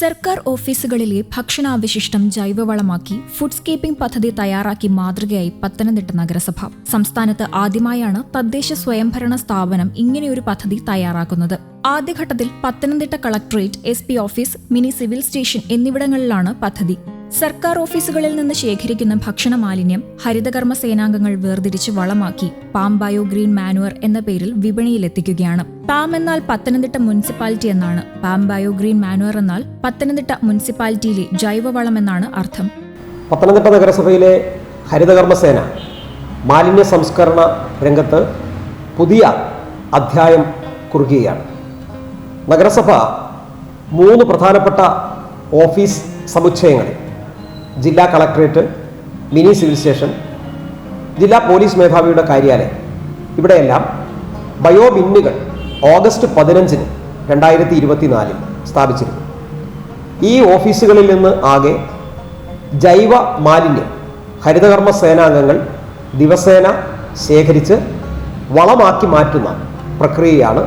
സർക്കാർ ഓഫീസുകളിലെ ഭക്ഷണാവശിഷ്ടം ജൈവവളമാക്കി ഫുഡ്സ്കേപ്പിംഗ് പദ്ധതി തയ്യാറാക്കി മാതൃകയായി പത്തനംതിട്ട നഗരസഭ. സംസ്ഥാനത്ത് ആദ്യമായാണ് തദ്ദേശ സ്വയംഭരണ സ്ഥാപനം ഇങ്ങനെയൊരു പദ്ധതി തയ്യാറാക്കുന്നത്. ആദ്യഘട്ടത്തിൽ Pathanamthitta collectorate S office mini civil station എന്നിവിടങ്ങളിലാണ് പദ്ധതി. സർക്കാർ ഓഫീസുകളിൽ നിന്ന് ശേഖരിക്കുന്ന ഭക്ഷണ മാലിന്യം ഹരിതകർമ്മ സേനാംഗങ്ങൾ വേർതിരിച്ച് വളമാക്കി പാം ബയോ ഗ്രീൻ മാനുവർ എന്ന പേരിൽ വിപണിയിലെത്തിക്കുകയാണ്. പാം എന്നാൽ പത്തനംതിട്ട മുനിസിപ്പാലിറ്റി എന്നാണ്. പാം ബയോ ഗ്രീൻ മാനുവർ എന്നാൽ പത്തനംതിട്ട മുനിസിപ്പാലിറ്റിയിലെ ജൈവവളം എന്നാണ് അർത്ഥം. പത്തനംതിട്ട നഗരസഭയിലെ ഹരിതകർമ്മസേന മാലിന്യ സംസ്കരണ രംഗത്ത് പുതിയ അധ്യായം കുറുകയാണ് നഗരസഭ മൂന്ന് പ്രധാനപ്പെട്ട ഓഫീസ് സമുച്ചയങ്ങളിൽ ജില്ലാ കളക്ടറേറ്റ് മിനി സിവിൽ സ്റ്റേഷൻ ജില്ലാ പോലീസ് മേധാവിയുടെ കാര്യാലയം. ഇവിടെയെല്ലാം ബയോ ബിന്നുകൾ ഓഗസ്റ്റ് പതിനഞ്ചിന് രണ്ടായിരത്തി ഇരുപത്തിനാലിൽ സ്ഥാപിച്ചിരുന്നു. ഈ ഓഫീസുകളിൽ നിന്ന് ആകെ ജൈവ മാലിന്യം ഹരിതകർമ്മ സേനാംഗങ്ങൾ ദിവസേന ശേഖരിച്ച് വളമാക്കി മാറ്റുന്ന പ്രക്രിയയാണ്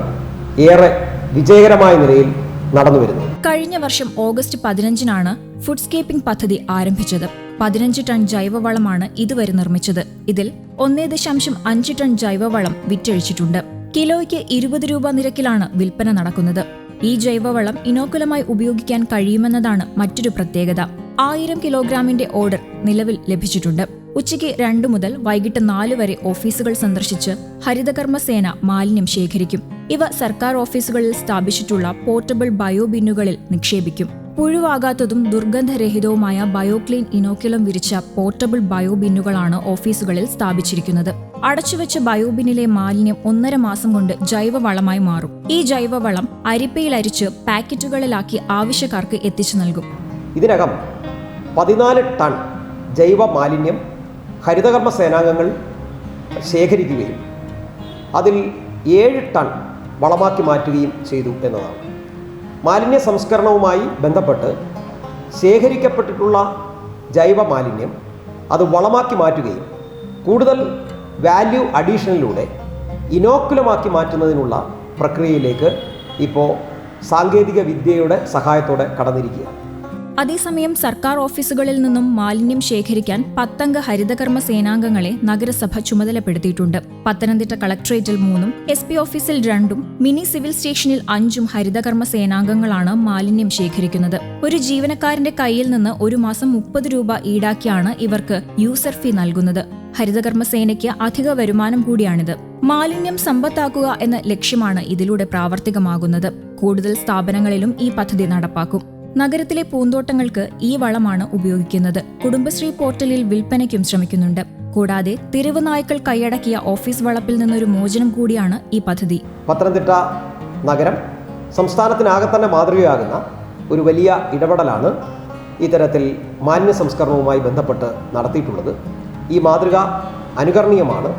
ഏറെ വിജയകരമായ നിലയിൽ നടന്നു വരുന്നു. കഴിഞ്ഞ വർഷം ഓഗസ്റ്റ് പതിനഞ്ചിനാണ് ഫുഡ്സ്കേപ്പിംഗ് പദ്ധതി ആരംഭിച്ചത്. പതിനഞ്ച് ടൺ ജൈവവളമാണ് ഇതുവരെ നിർമ്മിച്ചത്. ഇതിൽ ഒന്നേ ദശാംശം അഞ്ച് ടൺ ജൈവവളം വിറ്റഴിച്ചിട്ടുണ്ട്. കിലോയ്ക്ക് ഇരുപത് രൂപ നിരക്കിലാണ് വിൽപ്പന നടക്കുന്നത്. ഈ ജൈവവളം ഇനോക്കുലമായി ഉപയോഗിക്കാൻ കഴിയുമെന്നതാണ് മറ്റൊരു പ്രത്യേകത. ആയിരം കിലോഗ്രാമിന്റെ ഓർഡർ നിലവിൽ ലഭിച്ചിട്ടുണ്ട്. ഉച്ചയ്ക്ക് രണ്ടു മുതൽ വൈകിട്ട് നാല് വരെ ഓഫീസുകൾ സന്ദർശിച്ച് ഹരിതകർമ്മസേന മാലിന്യം ശേഖരിക്കും. ഇവ സർക്കാർ ഓഫീസുകളിൽ സ്ഥാപിച്ചിട്ടുള്ള പോർട്ടബിൾ ബയോബിന്നുകളിൽ നിക്ഷേപിക്കും. പുഴുവാകാത്തതും ദുർഗന്ധരഹിതവുമായ ബയോക്ലീൻ ഇനോക്കുലം വിരിച്ച പോർട്ടബിൾ ബയോബിന്നുകളാണ് ഓഫീസുകളിൽ സ്ഥാപിച്ചിരിക്കുന്നത്. അടച്ചുവെച്ച ബയോബിന്നിലെ മാലിന്യം ഒന്നര മാസം കൊണ്ട് ജൈവവളമായി മാറും. ഈ ജൈവവളം അരിപ്പയിലരിച്ച് പാക്കറ്റുകളിലാക്കി ആവശ്യക്കാർക്ക് എത്തിച്ചു നൽകും. ഇതിനകം പതിനാല് ടൺ ജൈവ മാലിന്യം ഹരിതകർമ്മ സേനാംഗങ്ങൾ ശേഖരിക്കുകയും അതിൽ ഏഴ് ടൺ വളമാക്കി മാറ്റുകയും ചെയ്തു എന്നതാണ്. മാലിന്യ സംസ്കരണവുമായി ബന്ധപ്പെട്ട് ശേഖരിക്കപ്പെട്ടിട്ടുള്ള ജൈവ മാലിന്യം അത് വളമാക്കി മാറ്റുകയും കൂടുതൽ വാല്യൂ അഡീഷനിലൂടെ ഇനോക്കുലമാക്കി മാറ്റുന്നതിനുള്ള പ്രക്രിയയിലേക്ക് ഇപ്പോൾ സാങ്കേതിക വിദ്യയുടെ സഹായത്തോടെ കടന്നിരിക്കുകയാണ്. അതേസമയം സർക്കാർ ഓഫീസുകളിൽ നിന്നും മാലിന്യം ശേഖരിക്കാൻ പത്തംഗ ഹരിതകർമ്മ സേനാംഗങ്ങളെ നഗരസഭ ചുമതലപ്പെടുത്തിയിട്ടുണ്ട്. പത്തനംതിട്ട കളക്ട്രേറ്റിൽ മൂന്നും എസ് പി ഓഫീസിൽ രണ്ടും മിനി സിവിൽ സ്റ്റേഷനിൽ അഞ്ചും ഹരിതകർമ്മ സേനാംഗങ്ങളാണ് മാലിന്യം ശേഖരിക്കുന്നത്. ഒരു ജീവനക്കാരന്റെ കയ്യിൽ നിന്ന് ഒരു മാസം മുപ്പത് രൂപ ഈടാക്കിയാണ് ഇവർക്ക് യൂസർ ഫീ നൽകുന്നത്. ഹരിതകർമ്മ സേനയ്ക്ക് അധിക വരുമാനം കൂടിയാണിത്. മാലിന്യം സമ്പത്താക്കുക എന്ന ലക്ഷ്യമാണ് ഇതിലൂടെ പ്രാവർത്തികമാകുന്നത്. കൂടുതൽ സ്ഥാപനങ്ങളിലും ഈ പദ്ധതി നടപ്പാക്കും. നഗരത്തിലെ പൂന്തോട്ടങ്ങൾക്ക് ഈ വളമാണ് ഉപയോഗിക്കുന്നത്. കുടുംബശ്രീ പോർട്ടലിൽ വിൽപ്പനയ്ക്കും ശ്രമിക്കുന്നുണ്ട്. കൂടാതെ തെരുവ് നായ്ക്കൾ കൈയടക്കിയ ഓഫീസ് വളപ്പിൽ നിന്നൊരു മോചനം കൂടിയാണ് ഈ പദ്ധതി. പത്തനംതിട്ട നഗരം സംസ്ഥാനത്തിനാകെ തന്നെ മാതൃകയാകുന്ന ഒരു വലിയ ഇടപെടലാണ് ഇത്തരത്തിൽ മാന്യ സംസ്കരണവുമായി ബന്ധപ്പെട്ട് നടത്തിയിട്ടുള്ളത്. ഈ മാതൃക അനുകരണീയമാണ്.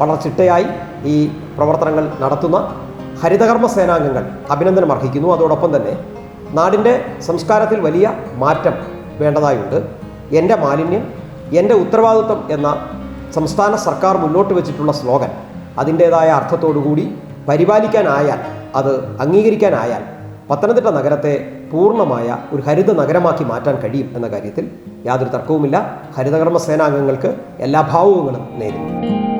വളരെ ചിട്ടയായി ഈ പ്രവർത്തനങ്ങൾ നടത്തുന്ന ഹരിതകർമ്മ സേനാംഗങ്ങൾ അഭിനന്ദനം അർഹിക്കുന്നു. അതോടൊപ്പം തന്നെ നാടിന്റെ സംസ്കാരത്തിൽ വലിയ മാറ്റം വേണ്ടതായുണ്ട്. എന്റെ മാലിന്യം എന്റെ ഉത്തരവാദിത്വം എന്ന സംസ്ഥാന സർക്കാർ മുന്നോട്ട് വെച്ചിട്ടുള്ള സ്ലോഗൻ അതിന്റേതായ അർത്ഥത്തോടുകൂടി പരിപാലിക്കാനായാൽ അത് അംഗീകരിക്കാനായാൽ പത്തനംതിട്ട നഗരത്തെ പൂർണമായ ഒരു ഹരിത നഗരമാക്കി മാറ്റാൻ കഴിയും എന്ന കാര്യത്തിൽ യാതൊരു തർക്കവുമില്ല. ഹരിതകർമ്മ സേനാംഗങ്ങൾക്ക് എല്ലാ ഭാവുകങ്ങളും നേരുന്നു.